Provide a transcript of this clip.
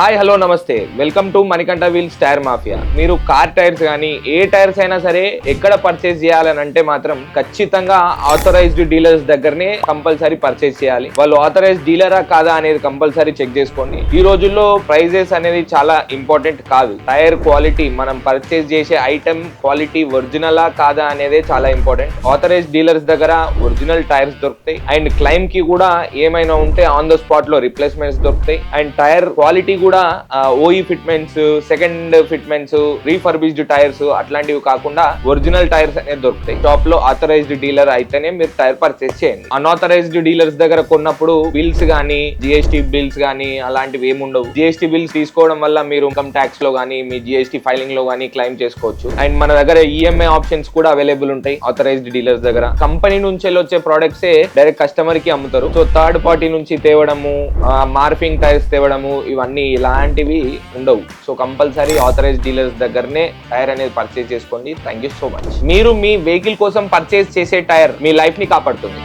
Hi hello నమస్తే. Welcome to Manikanta wheels tyre mafia. మీరు car tyres కానీ ఏ టైర్స్ అయినా సరే ఎక్కడ పర్చేస్ చేయాలని అంటే మాత్రం ఖచ్చితంగా ఆథరైజ్డ్ డీలర్స్ దగ్గరనే కంపల్సరీ పర్చేస్ చేయాలి. వాళ్ళు ఆథరైజ్డ్ డీలరా కాదా అనేది కంపల్సరీ చెక్ చేసుకోండి. ఈ రోజుల్లో ప్రైజెస్ అనేది చాలా ఇంపార్టెంట్ కాదు. టైర్ క్వాలిటీ మనం పర్చేస్ చేసే ఐటమ్ క్వాలిటీ ఒరిజినలా కాదా అనేది చాలా ఇంపార్టెంట్ ఆథరైజ్డ్ డీలర్స్ దగ్గర ఒరిజినల్ టైర్స్ దొరుకుతాయి. అండ్ క్లైమ్కి కూడా ఏమైనా ఉంటే ఆన్ ద స్పాట్లో రిప్లేస్మెంట్స్ దొరుకుతాయి. అండ్ టైర్ క్వాలిటీ కూడా OE fitments second fitments refurbished tyres అట్లాంటివి కాకుండా ఒరిజినల్ టైర్స్ అనేది దొరుకుతాయి. షాప్లో ఆథరైజ్డ్ డీలర్ అయితేనే మీరు టైర్ పర్చేస్ చేయండి. అన్ఆథరైజ్డ్ డీలర్స్ దగ్గర కొన్నప్పుడు బిల్స్ గానీ జిఎస్టీ బిల్స్ కానీ అలాంటివి ఏముండవు జిఎస్టీ బిల్స్ తీసుకోవడం వల్ల మీరు ఇన్కమ్ ట్యాక్స్లో కానీ మీ జిఎస్టీ ఫైలింగ్లో కానీ క్లైమ్ చేసుకోవచ్చు. అండ్ మన దగ్గర ఈఎంఐ ఆప్షన్స్ కూడా అవైలబుల్ ఉంటాయి ఆథరైజ్డ్ డీలర్స్ దగ్గర. కంపెనీ నుంచి వచ్చే ప్రొడక్ట్స్ డైరెక్ట్ కస్టమర్కి అమ్ముతారు. సో థర్డ్ పార్టీ నుంచి తేవడము మార్ఫింగ్ టైర్స్ తేవడము ఇవన్నీ ఇలాంటివి ఉండవు. సో కంపల్సరీ ఆథరైజ్ డీలర్స్ దగ్గరనే టైర్ అనేది పర్చేస్ చేసుకోండి. థ్యాంక్ యూ సో మచ్ మీరు మీ వెహికల్ కోసం పర్చేస్ చేసే టైర్ మీ లైఫ్ని కాపాడుతుంది.